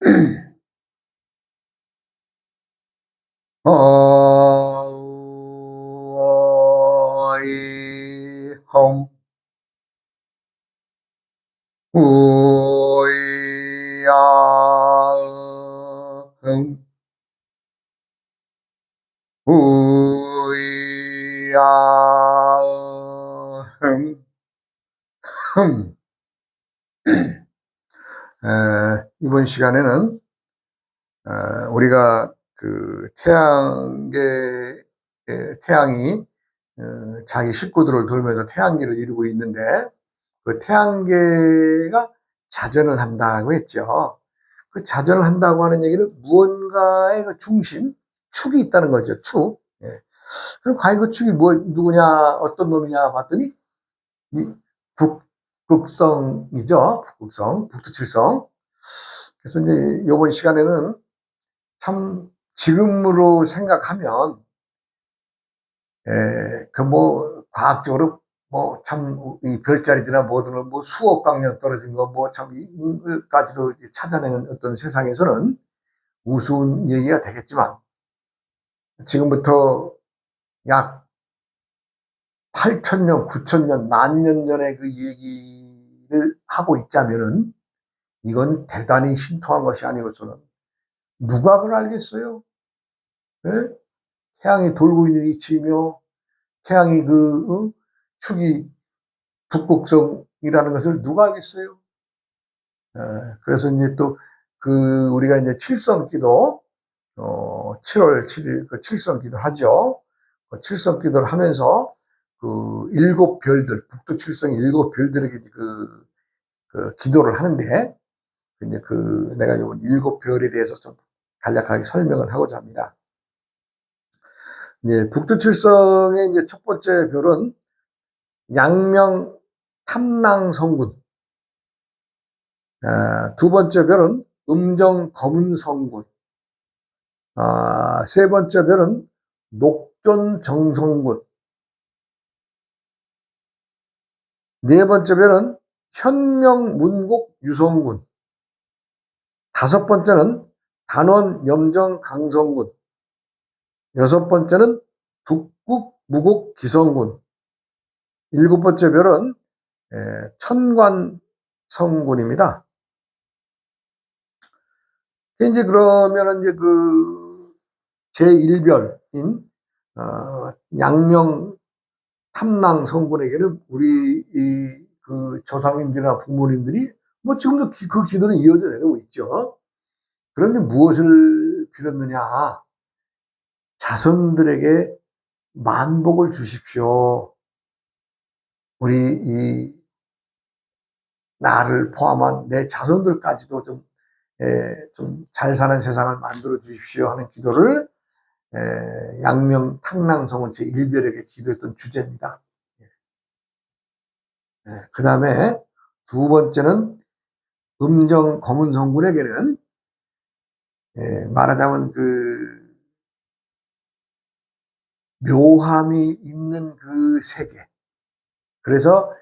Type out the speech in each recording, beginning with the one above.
어 이번 시간에는 어, 우리가 그 태양계 에, 태양이 어, 자기 식구들을 돌면서 태양계를 이루고 있는데 그 태양계가 자전을 한다고 했죠. 그 자전을 한다고 하는 얘기는 무언가의 그 중심, 축이 있다는 거죠. 축. 예. 그럼 과연 그 축이 뭐 누구냐, 어떤 놈이냐 봤더니 이 북극성이죠. 북극성, 북두칠성. 그래서 이제 이번 시간에는 참 지금으로 생각하면 에, 그뭐 과학적으로 뭐 참 이 별자리들이나 뭐든 뭐 수억 강년 떨어진 거 뭐 참까지도 찾아내는 어떤 세상에서는 우스운 얘기가 되겠지만 지금부터 약 8천년, 9천년, 만 년 전에 그 얘기를 하고 있자면은 이건 대단히 신통한 것이 아니고서는 누가 그걸 알겠어요? 네? 태양이 돌고 있는 이치이며 태양이 그 어? 축이 북극성이라는 것을 누가 알겠어요? 에, 그래서 이제 또 그 우리가 이제 칠성기도 어 7월 7일 그 칠성기도 하죠. 그 칠성기도를 하면서 그 일곱 별들 북두 칠성의 일곱 별들에게 그, 그 기도를 하는데 이제 그 내가 요 일곱 별에 대해서 좀 간략하게 설명을 하고자 합니다. 이제 북두칠성의 이제 첫 번째 별은 양명 탐낭성군. 아, 두 번째 별은 음정 검은성군. 아, 세 번째 별은 녹존 정성군. 네 번째 별은 현명 문곡 유성군. 다섯 번째는 단원 염정 강성군. 여섯 번째는 북국 무국 기성군. 일곱 번째 별은 천관 성군입니다. 이제 그러면은 이제 그 제1별인 어, 양명 탐낭 성군에게는 우리 이그 조상님들이나 부모님들이 뭐 지금도 기, 그 기도는 이어져 내려오고 있죠. 그런데 무엇을 빌었느냐? 자손들에게 만복을 주십시오. 우리 이 나를 포함한 내 자손들까지도 좀, 예, 좀잘 사는 세상을 만들어 주십시오 하는 기도를 예, 양명 탕랑성은 제 1별에게 기도했던 주제입니다. 예, 그 다음에 두 번째는 음정 검은 성군에게는 예, 말하자면 그 묘함이 있는 그 세계. 그래서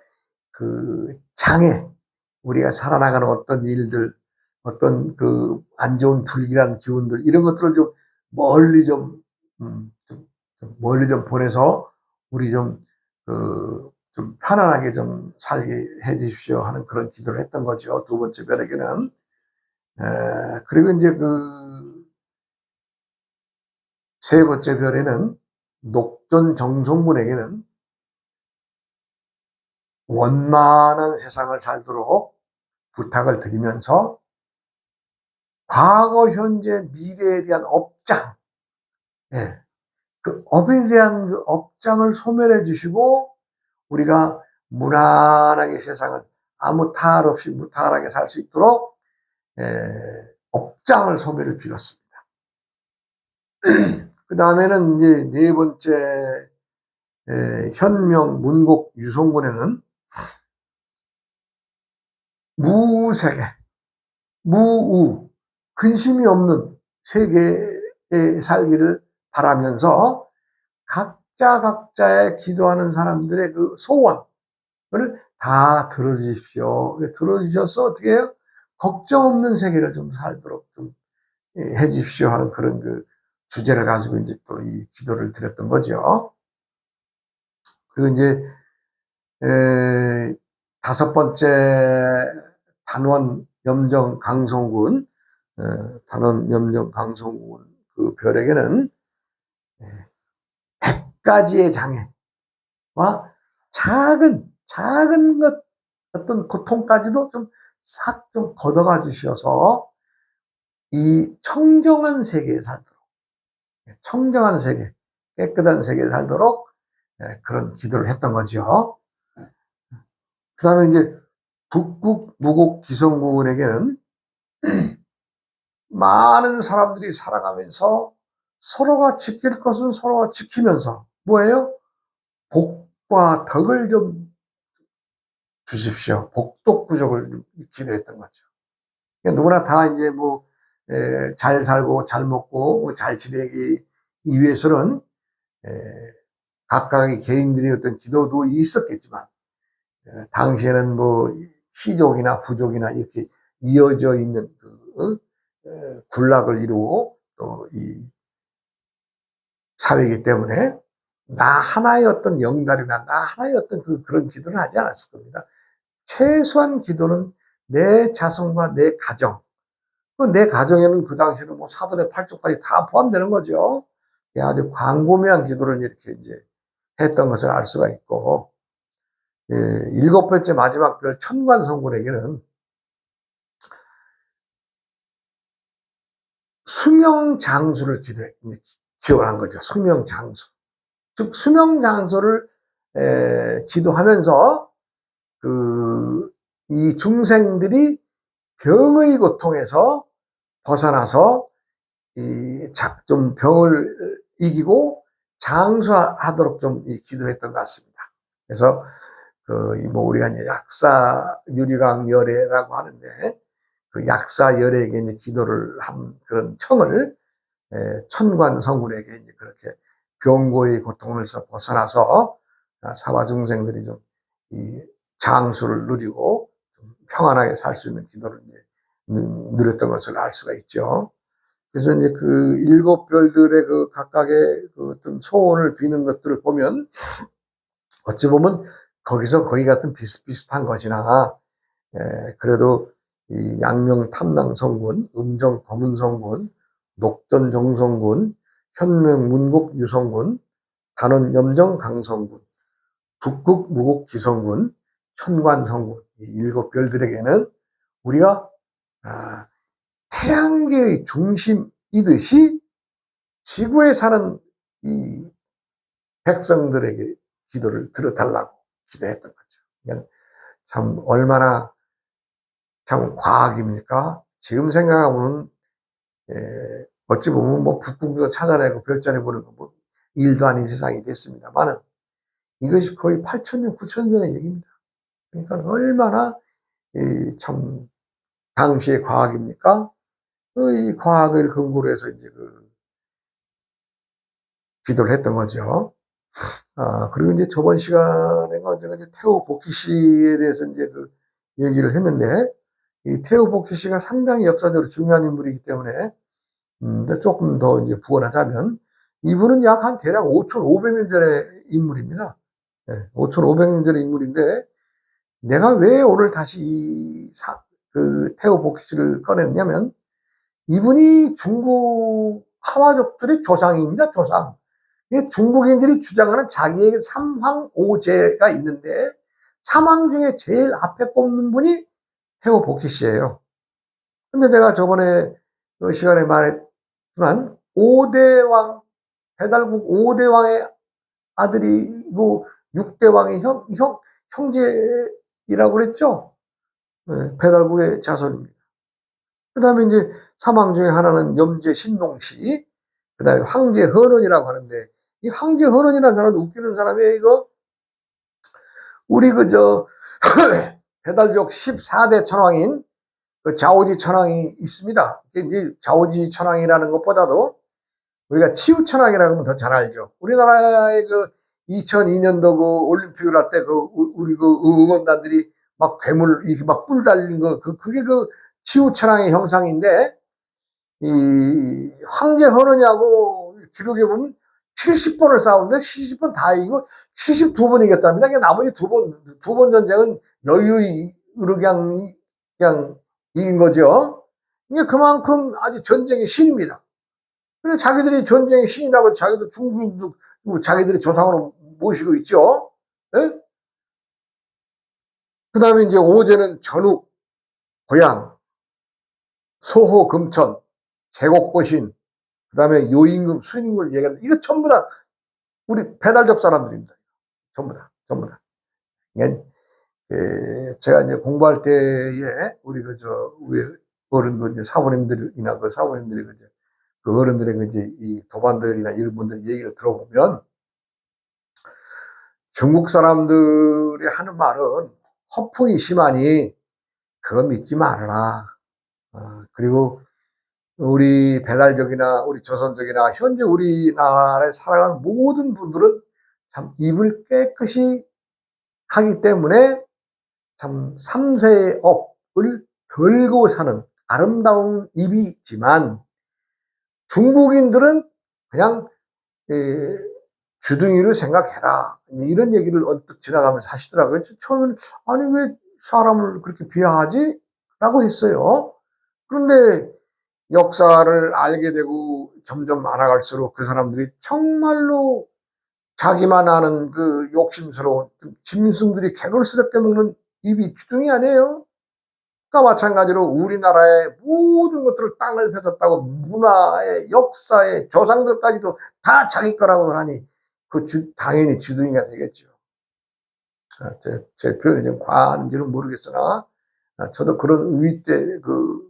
그 장애, 우리가 살아나가는 어떤 일들, 어떤 그 안 좋은 불길한 기운들, 이런 것들을 좀 멀리 좀, 음, 좀, 좀 멀리 좀 보내서 우리 좀, 그, 좀 편안하게 좀 살게 해 주십시오 하는 그런 기도를 했던 거죠. 두 번째 별에게는. 에, 그리고 이제 그, 세 번째 별에는 녹전 정성군에게는 원만한 세상을 살도록 부탁을 드리면서 과거, 현재, 미래에 대한 업장, 예, 그 업에 대한 그 업장을 소멸해 주시고 우리가 무난하게 세상을 아무 탈 없이 무탈하게 살 수 있도록 예, 업장을 소멸을 빌었습니다. 그 다음에는 이제 네 번째 에, 현명 문곡 유성군에는 무세계, 무우, 근심이 없는 세계에 살기를 바라면서 각 자 각자의 기도하는 사람들의 그 소원을 다 들어주십시오. 들어주셔서 어떻게 해요? 걱정 없는 세계를 좀 살도록 좀 예, 해 주십시오 하는 그런 그 주제를 가지고 이제 또 이 기도를 드렸던 거죠. 그리고 이제 에, 다섯 번째 단원 염정 강성군 에, 단원 염정 강성군 그 별에게는 에, 100 가지의 장애와 작은 작은 것 어떤 고통까지도 좀 싹좀 걷어가 주셔서 이 청정한 세계에 살도록 청정한 세계 깨끗한 세계에 살도록 예, 그런 기도를 했던 거죠. 그 다음에 이제 북국, 무국, 기성국에게는 많은 사람들이 살아가면서 서로가 지킬 것은 서로가 지키면서 뭐예요? 복과 덕을 좀 주십시오. 복덕 구족을 기도했던 거죠. 그러니까 누구나 다 이제 뭐, 에, 잘 살고 잘 먹고 뭐잘 지내기 위해서는 에, 각각의 개인들이 어떤 기도도 있었겠지만 에, 당시에는 뭐 시족이나 부족이나 이렇게 이어져 있는 그 에, 군락을 이루고 또 이 사회이기 때문에 나 하나의 어떤 영달이나 나 하나의 어떤 그 그런 기도는 하지 않았을 겁니다. 최소한 기도는 내 자손과 내 가정, 그내 가정에는 그 당시에는 뭐 사돈의 팔족까지 다 포함되는 거죠. 아주 광범위한 기도를 이렇게 이제 했던 것을 알 수가 있고, 예, 일곱 번째 마지막 별 천관성군에게는 수명 장수를 기도해, 기원한 거죠. 수명 장수. 즉, 수명 장수를 에, 기도하면서 그, 이 중생들이 병의 고통에서 벗어나서 이, 좀 병을 이기고 장수하도록 좀 기도했던 것 같습니다. 그래서 그, 뭐, 우리가 이제 약사 유리강 열애라고 하는데 그 약사 열애에게 이제 기도를 한 그런 청을 천관 성군에게 이제 그렇게 병고의 고통에서 벗어나서 사화 중생들이 좀 이 장수를 누리고 평안하게 살 수 있는 기도를 이제 누렸던 것을 알 수가 있죠. 그래서 이제 그 일곱 별들의 그 각각의 그 어떤 소원을 비는 것들을 보면 어찌 보면 거기서 거기 같은 비슷비슷한 것이나 에, 그래도 이 양명 탐낭 성군, 음정 검은 성군, 녹전 정성군, 현명 문국 유성군, 단원 염정 강성군, 북극 무국 기성군, 천관성군 일곱 별들에게는 우리가 아, 태양계의 중심이듯이 지구에 사는 이 백성들에게 기도를 들어달라고 기도했던 거죠. 그냥 참 얼마나 참 과학입니까? 지금 생각하면 에, 어찌 보면 뭐 북극에서 찾아내고 별자리 보는 거뭐 일도 아닌 세상이 됐습니다만은 이것이 거의 8천년, 9천년 전의 얘기입니다. 그러니까 얼마나 참 당시의 과학입니까? 그이 과학을 근거로 해서 이제 그 기도를 했던 거죠. 아, 그리고 이제 저번 시간에 제가 이제 태호 복희 씨에 대해서 이제 그 얘기를 했는데, 이 태호 복희 씨가 상당히 역사적으로 중요한 인물이기 때문에, 음, 조금 더 이제 부언하자면, 이분은 약 한 대략 5,500년 전의 인물입니다. 네, 5,500년 전의 인물인데, 내가 왜 오늘 다시 이 사, 그 태호 복희씨를 꺼냈냐면 이분이 중국 하와족들의 조상입니다. 조상. 중국인들이 주장하는 자기에게 삼황오제가 있는데 삼황 중에 제일 앞에 꼽는 분이 태호 복희 씨예요. 근데 제가 저번에 그 시간에 말했 지만 오대왕 배달국 오대왕의 아들이고 육대왕의 형, 형, 형제 이라고 그랬죠? 네, 배달국의 자손입니다. 그 다음에 이제 사망 중에 하나는 염제 신동씨, 그 다음에 황제 헌원이라고 하는데, 이 황제 헌원이라는 사람도 웃기는 사람이에요, 이거. 우리 그, 저, 배달족 14대 천왕인 그 자오지 천왕이 있습니다. 이제 자오지 천왕이라는 것보다도 우리가 치우 천왕이라고 하면 더 잘 알죠. 우리나라의 그 2002년도 그 올림픽을 할 때 그 우리 그 응원단들이 막 괴물 이렇게 막 뿔 달린 거 그 그게 그 치우천왕의 형상인데 이 황제 헌느냐고 기록에 보면 70번을 싸우는데 70번 다 이기고 72번 이겼답니다. 그러니까 나머지 두 번, 두 번 전쟁은 여유로 그냥, 그냥 이긴 거죠. 이게 그만큼 아주 전쟁의 신입니다. 그래 자기들이 전쟁의 신이라고 자기도 중국인도 자기들이 조상으로 모시고 있죠. 예? 그 다음에 이제 오제는 전욱, 고향, 소호, 금천, 제곡고신, 그 다음에 요임금, 수임금을 얘기하는 이거 전부 다 우리 배달적 사람들입니다. 전부 다, 전부 다. 그러니까 제가 이제 공부할 때에 우리 그저 위에 어른 그 이제 사부님들이나 그 사부님들이 그 이제 그 어른들의 그 이제 이 도반들이나 이런 분들 얘기를 들어보면 중국 사람들이 하는 말은 허풍이 심하니 그거 믿지 말아라. 어, 그리고 우리 배달적이나 우리 조선적이나 현재 우리나라에 살아가는 모든 분들은 참 입을 깨끗이 하기 때문에 참 3세의 업을 걸고 사는 아름다운 입이지만 중국인들은 그냥 주둥이를 생각해라. 이런 얘기를 언뜻 지나가면서 하시더라고요. 처음에는, 아니, 왜 사람을 그렇게 비하하지? 라고 했어요. 그런데 역사를 알게 되고 점점 알아갈수록 그 사람들이 정말로 자기만 아는 그 욕심스러운 짐승들이 개걸스럽게 먹는 입이 주둥이 아니에요. 그러니까 마찬가지로 우리나라의 모든 것들을 땅을 펴졌다고 문화의 역사의 조상들까지도 다 자기 거라고 하니 그 주, 당연히 주둥이가 되겠죠. 아, 제, 제 표현이 좀 과한지는 모르겠으나 아, 저도 그런 위때 그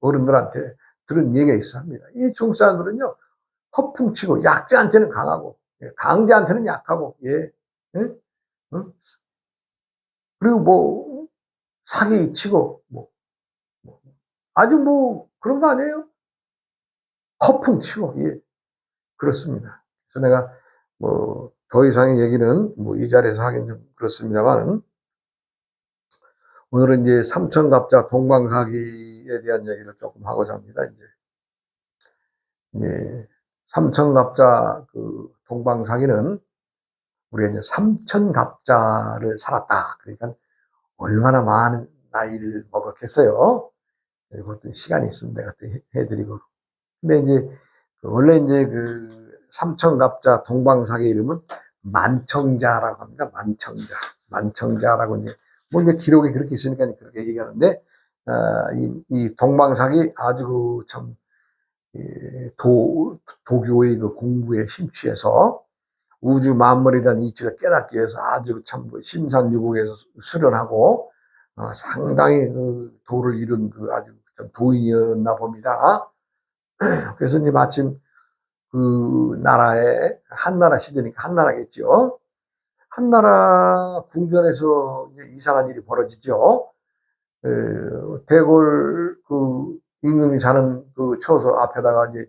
어른들한테 들은 얘기가 있어 합니다. 이 중국 사람들은요 허풍치고 약자한테는 강하고 예, 강자한테는 약하고 예, 예? 어? 그리고 뭐 사기 치고 뭐, 뭐 아주 뭐 그런 거 아니에요? 허풍 치고 예 그렇습니다. 그래서 내가 뭐, 더 이상의 얘기는 뭐 이 자리에서 하긴 좀 그렇습니다만, 오늘은 이제 삼천갑자 동방사기에 대한 얘기를 조금 하고자 합니다, 이제. 예, 삼천갑자 그 동방사기는 우리가 이제 삼천갑자를 살았다. 그러니까 얼마나 많은 나이를 먹었겠어요. 이것도 시간이 있으면 내가 또 해드리고. 근데 이제, 그 원래 이제 그 삼천갑자 동방사계 이름은 만청자라고 합니다. 만청자. 만청자라고 이제, 뭐 이제 기록이 그렇게 있으니까 그렇게 얘기하는데, 어, 이, 이 동방사기 아주 그 참, 도, 도교의 그 공부에 심취해서 우주 만물에 대한 이치를 깨닫기 위해서 아주 참그 심산유곡에서 수련하고, 어, 상당히 그 도를 이룬 그 아주 도인이었나 봅니다. 그래서 이제 마침 그 나라의 한나라 시대니까 한나라겠죠. 한나라 궁전에서 이상한 일이 벌어지죠. 대궐 그 임금이 자는 그 처소 앞에다가 이제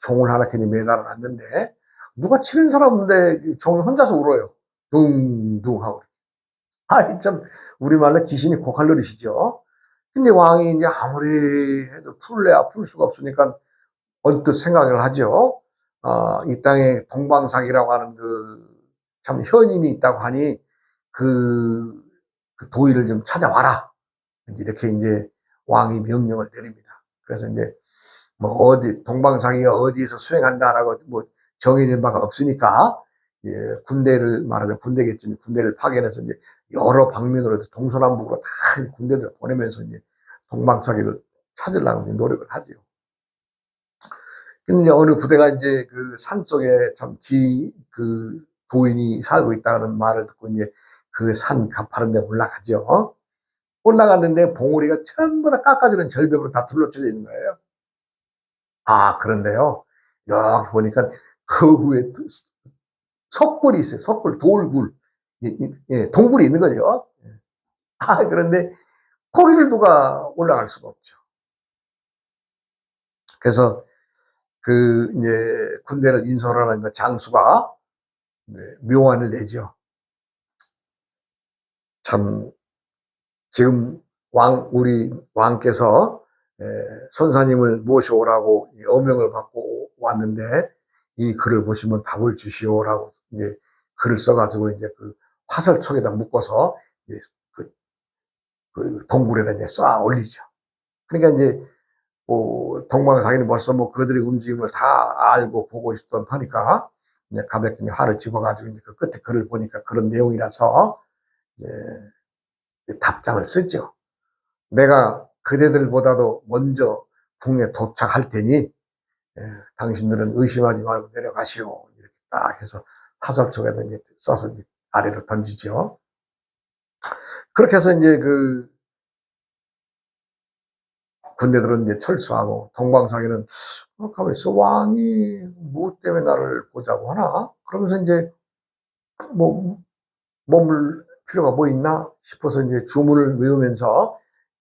종을 하나 괜히 매달아 놨는데 누가 치는 사람 없는데 종이 혼자서 울어요. 둥둥 하고. 아이 참 우리말로 귀신이 고칼 노리시죠. 근데 왕이 이제 아무리 해도 풀래야 풀 수가 없으니까 언뜻 생각을 하죠. 어, 이 땅에 동방사기라고 하는 그 참 현인이 있다고 하니 그, 그 도의를 좀 찾아와라. 이렇게 이제 왕이 명령을 내립니다. 그래서 이제 뭐 어디 동방사기가 어디에서 수행한다라고 뭐 정해진 바가 없으니까 예, 군대를 말하자면 군대겠지 군대를 파견해서 이제 여러 방면으로 동서남북으로 다 군대들 보내면서 이제 동방사기를 찾으려고 노력을 하죠. 근데 어느 부대가 이제 그 산 속에 참 뒤, 그 도인이 살고 있다는 말을 듣고 이제 그 산 가파른 데 올라가죠. 올라갔는데 봉우리가 전부 다 깎아주는 절벽으로 다 둘러쳐져 있는 거예요. 아, 그런데요. 여기 보니까 그 위에 석굴이 있어요. 석굴, 돌굴. 예, 예, 동굴이 있는 거죠. 아, 그런데 거기를 누가 올라갈 수가 없죠. 그래서 그 이제 군대를 인솔하는 그 장수가 묘안을 내죠. 참 지금 왕, 우리 왕께서 에, 선사님을 모셔오라고 이 어명을 받고 왔는데 이 글을 보시면 답을 주시오라고 이제 글을 써가지고 이제 그 화살촉에다 묶어서 이제 그, 그 동굴에다 이제 쏴 올리죠. 그러니까 이제 뭐 동방상인이 벌써 뭐 그들의 움직임을 다 알고 보고 있었던 터니까 이제 가볍게 화를 집어가지고 이제 그 끝에 글을 보니까 그런 내용이라서 이제 답장을 쓰죠. 내가 그대들보다도 먼저 궁에 도착할 테니 예, 당신들은 의심하지 말고 내려가시오. 이렇게 딱 해서 타설 쪽에다 이제 써서 이제 아래로 던지죠. 그렇게 해서 이제 그 군대들은 이제 철수하고 동방상에는 어, 가만 있어 왕이 뭐 때문에 나를 보자고 하나 그러면서 이제 뭐 머물 필요가 뭐 있나 싶어서 이제 주문을 외우면서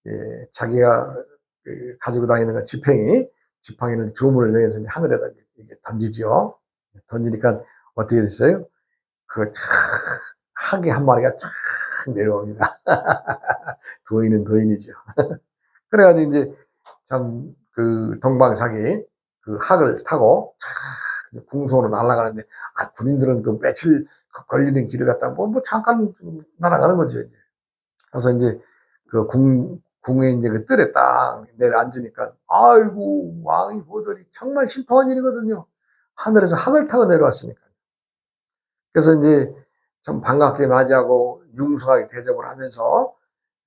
예, 자기가 그 가지고 다니는 그 지팽이 지팡이를 주문을 내서 하늘에다 던지죠. 던지니까 어떻게 됐어요? 그 하게 한 마리가 쫙 내려옵니다. 도인은 도인이죠. 그래가지고 이제 참 그 동방사기 그 학을 타고 촥 궁성으로 날아가는데 아 군인들은 그 며칠 그 걸리는 길을 갖다 뭐, 뭐 잠깐 날아가는 거죠. 그래서 이제 그 궁, 궁에 이제 그 뜰에 딱 내려앉으니까 아이고 왕이 보더니 정말 심통한 일이거든요. 하늘에서 학을 타고 내려왔으니까. 그래서 이제 참 반갑게 맞이하고 융숭하게 대접을 하면서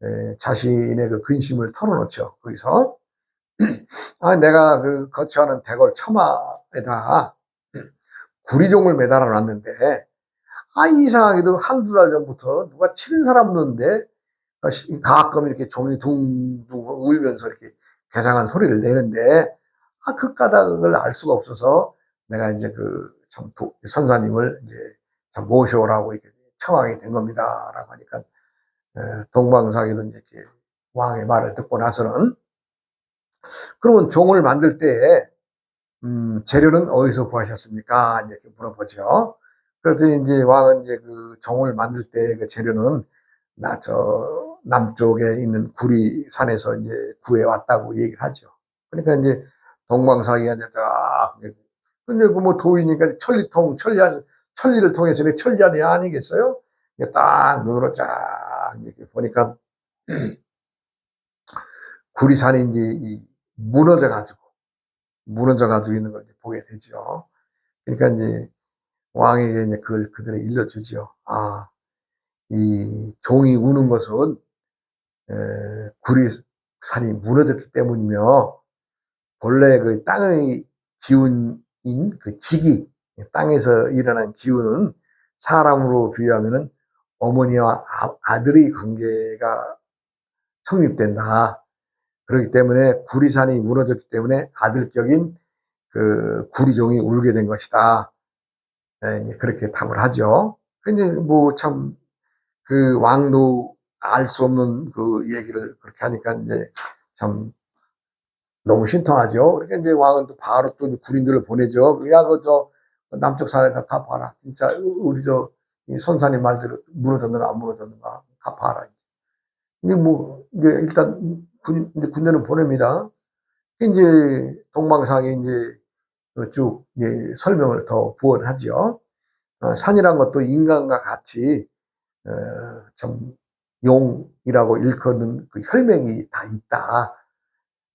에, 자신의 그 근심을 털어놓죠. 거기서 아, 내가 그 거처하는 대궐 처마에다 구리종을 매달아 놨는데, 아, 이상하게도 한두 달 전부터 누가 치는 사람 없는데, 가끔 이렇게 종이 둥둥 울면서 이렇게 괴상한 소리를 내는데, 아, 그 까닭을 알 수가 없어서 내가 이제 그 참 선사님을 이제 참 모셔오라고 이렇게 청하게 된 겁니다. 라고 하니까, 동방사기도 이제 왕의 말을 듣고 나서는 그러면 종을 만들 때, 음, 재료는 어디서 구하셨습니까? 이렇게 물어보죠. 그래서 이제 왕은 이제 그 종을 만들 때 그 재료는 나, 저, 남쪽에 있는 구리산에서 이제 구해왔다고 얘기를 하죠. 그러니까 이제 동방사기가 이제 딱, 근데 그 뭐 도이니까 천리통, 천리안, 천리를 통해서 천리안이 아니겠어요? 딱 눈으로 쫙 이렇게 보니까 구리산이 이제 무너져 가지고 무너져 가지고 있는 걸 보게 되죠. 그러니까 이제 왕에게 이제 그걸 그들에 일러주죠. 아, 이 종이 우는 것은 에, 구리 산이 무너졌기 때문이며 본래 그 땅의 기운인 그 지기 땅에서 일어난 기운은 사람으로 비유하면은 어머니와 아, 들의 관계가 성립된다. 그렇기 때문에 구리산이 무너졌기 때문에 아들격인 그 구리종이 울게 된 것이다. 네, 그렇게 답을 하죠. 근데 뭐 참 그 왕도 알 수 없는 그 얘기를 그렇게 하니까 이제 참 너무 신통하죠. 그러니까 이제 왕은 또 바로 또 군인들을 보내죠. 야, 그, 저, 남쪽 산에 가 봐라. 진짜, 우리 저, 손사님 말대로 무너졌는가 안 무너졌는가 가 봐라. 근데 뭐, 이제 일단 군, 군대는 보냅니다. 이제 동방상에 이제 쭉 이제 설명을 더 부원하죠. 어, 산이란 것도 인간과 같이 어, 참 용이라고 일컫는 그 혈맥이 다 있다.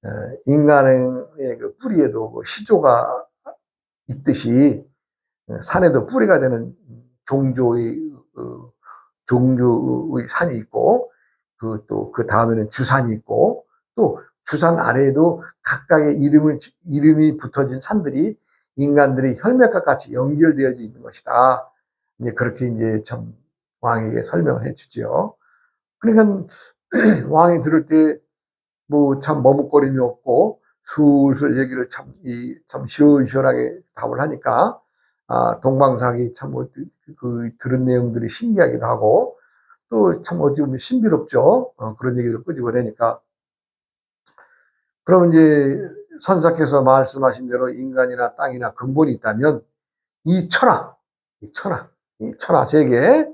어, 인간의 그 뿌리에도 그 시조가 있듯이 어, 산에도 뿌리가 되는 종조의 어, 종조의 산이 있고 그 또 그 다음에는 주산이 있고 또 주산 아래에도 각각의 이름을 이름이 붙어진 산들이 인간들이 혈맥과 같이 연결되어져 있는 것이다. 이제 그렇게 이제 참 왕에게 설명을 해주죠. 그러니까 왕이 들을 때 뭐 참 머뭇거림이 없고 술술 얘기를 참, 이, 참 시원시원하게 답을 하니까, 아, 동방상이 참, 뭐, 그, 들은 내용들이 신기하기도 하고, 또 참 어찌 보면 신비롭죠. 어, 그런 얘기를 끄집어내니까. 그럼 이제 선사께서 말씀하신 대로 인간이나 땅이나 근본이 있다면 이 천하, 이 천하, 이 천하 세계,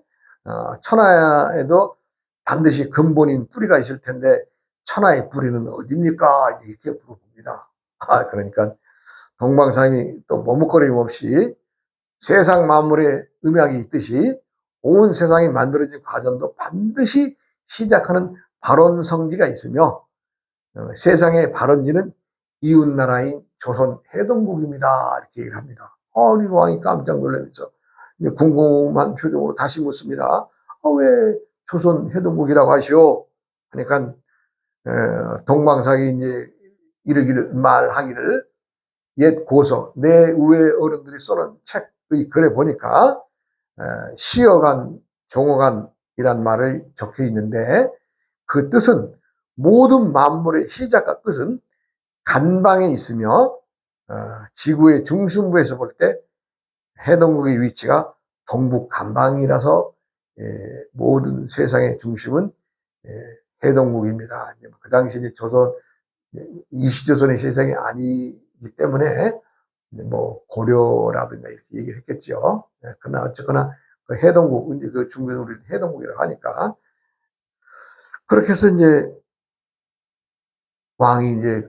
어, 천하에도 반드시 근본인 뿌리가 있을 텐데 천하의 뿌리는 어딥니까? 이렇게 물어봅니다. 아, 그러니까 동방상이 또 머뭇거림 없이 세상 만물에 음악이 있듯이 온 세상이 만들어진 과정도 반드시 시작하는 발원 성지가 있으며 어, 세상의 발원지는 이웃 나라인 조선 해동국입니다. 이렇게 얘기를 합니다. 아, 우리 왕이 깜짝 놀라면서 궁금한 표정으로 다시 묻습니다. 아, 왜 조선 해동국이라고 하시오? 그러니까 에, 동방상이 이제 이르기를 말하기를 옛 고서 내 우에 어른들이 써놓은 책의 글에 보니까 에, 시어간 종어간이란 말을 적혀 있는데 그 뜻은 모든 만물의 시작과 끝은 간방에 있으며 어, 지구의 중심부에서 볼 때 해동국의 위치가 동북 간방이라서 예, 모든 세상의 중심은 예, 해동국입니다. 이제 그 당시 이제 조선 이시조선의 세상이 아니기 때문에 뭐 고려라든가 이렇게 얘기를 했겠죠. 예, 그러나 어쨌거나 그 해동국 이제 그 중국에 우리 해동국이라고 하니까 그렇게 해서 이제 왕이 이제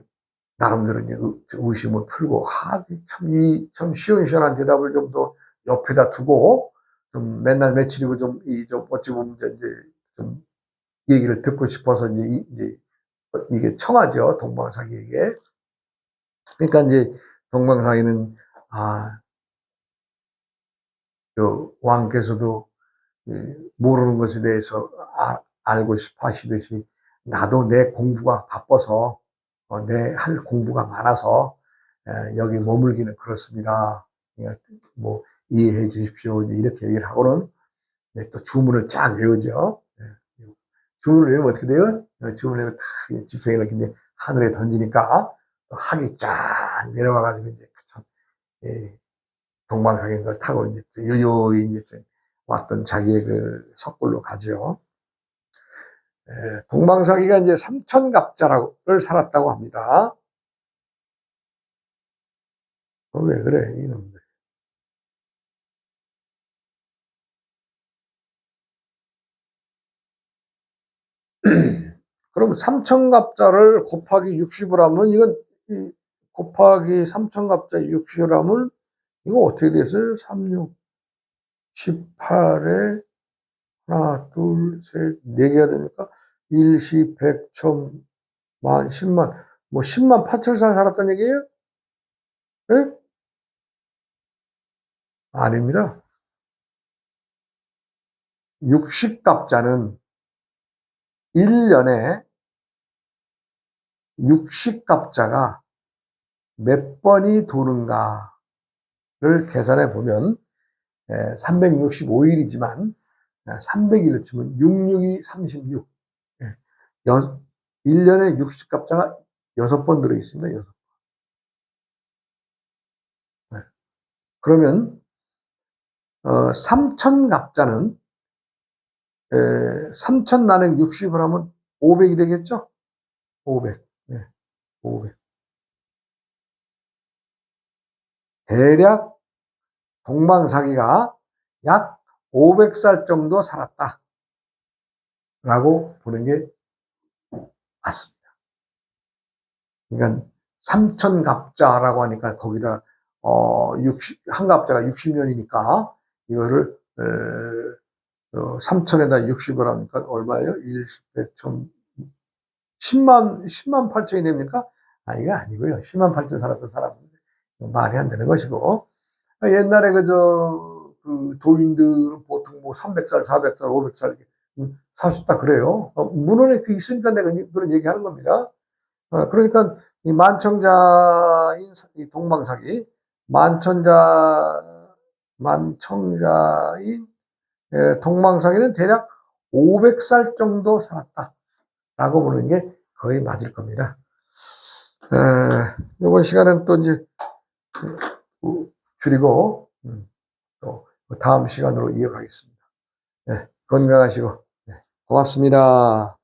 나름대로 이제 의- 의심을 풀고 아, 참, 이, 참 시원시원한 대답을 좀 더 옆에다 두고 좀 맨날 며칠이고 좀, 이, 좀 어찌 보면 이제 좀 얘기를 듣고 싶어서 이제, 이- 이제 이게 청하죠. 동방사기에게. 그러니까 이제 동방사기는, 아, 저 왕께서도 이 모르는 것에 대해서 아- 알고 싶어 하시듯이 나도 내 공부가 바빠서 어, 내할 공부가 많아서 에, 여기 머물기는 그렇습니다. 그러니까 뭐 이해해 주십시오. 이렇게 얘기를 하고는 네, 또 주문을 쫙 외우죠. 예. 주문을 외우면 어떻게 돼요? 어, 주문을 외우면 탁 지팡이를 이제 하늘에 던지니까 또 학이 쫙 내려와가지고 이제 그 참, 예, 걸 타고 이제 또 요요히 이제 좀 왔던 자기의 그 석굴로 가죠. 예, 동방사기가 이제 삼천갑자를 살았다고 합니다. 어, 왜 그래, 이놈들. 그럼 삼천갑자를 곱하기 60을 하면 이건 이 곱하기 삼천갑자 60을 하면 이거 어떻게 됐어요? 36, 18에 하나, 둘, 셋, 네 개가 되니까 일시, 백, 천, 만, 십만, 뭐 십만 팔천살 살았다는 얘기예요? 예? 아닙니다. 육식갑자는 1년에 육식갑자가 몇 번이 도는가를 계산해 보면 365일이지만 300일을 치면 66이 36. 예. 여, 1년에 60갑자가 6번 들어 있습니다. 6번. 네. 그러면 어, 3천갑자는 3천 나는 60을 하면 500이 되겠죠? 500. 네. 500. 대략 동방사기가 약 500살 정도 살았다. 라고 보는 게 맞습니다. 그러니까 3천갑자라고 하니까 거기다 어 60, 한 갑자가 60년이니까 이거를 에, 어, 3천에다 60을 하니까 얼마예요? 1, 10, 100, 1000, 10만, 10만 8천이 됩니까? 아, 이거 아니고요. 10만 8천 살았던 사람은 말이 안 되는 것이고. 옛날에 그저 그 도인들은 보통 뭐 300살, 400살, 500살 이렇게 사셨다 그래요. 어, 문헌에 그 있으니까 내가 그런 얘기 하는 겁니다. 어, 그러니까 이 만청자인 이 동방사기, 만천자, 만청자인 예, 동방사기는 대략 500살 정도 살았다라고 보는 게 거의 맞을 겁니다. 에, 이번 시간은 또 이제 줄이고 음, 또 다음 시간으로 이어가겠습니다. 네, 건강하시고 네, 고맙습니다.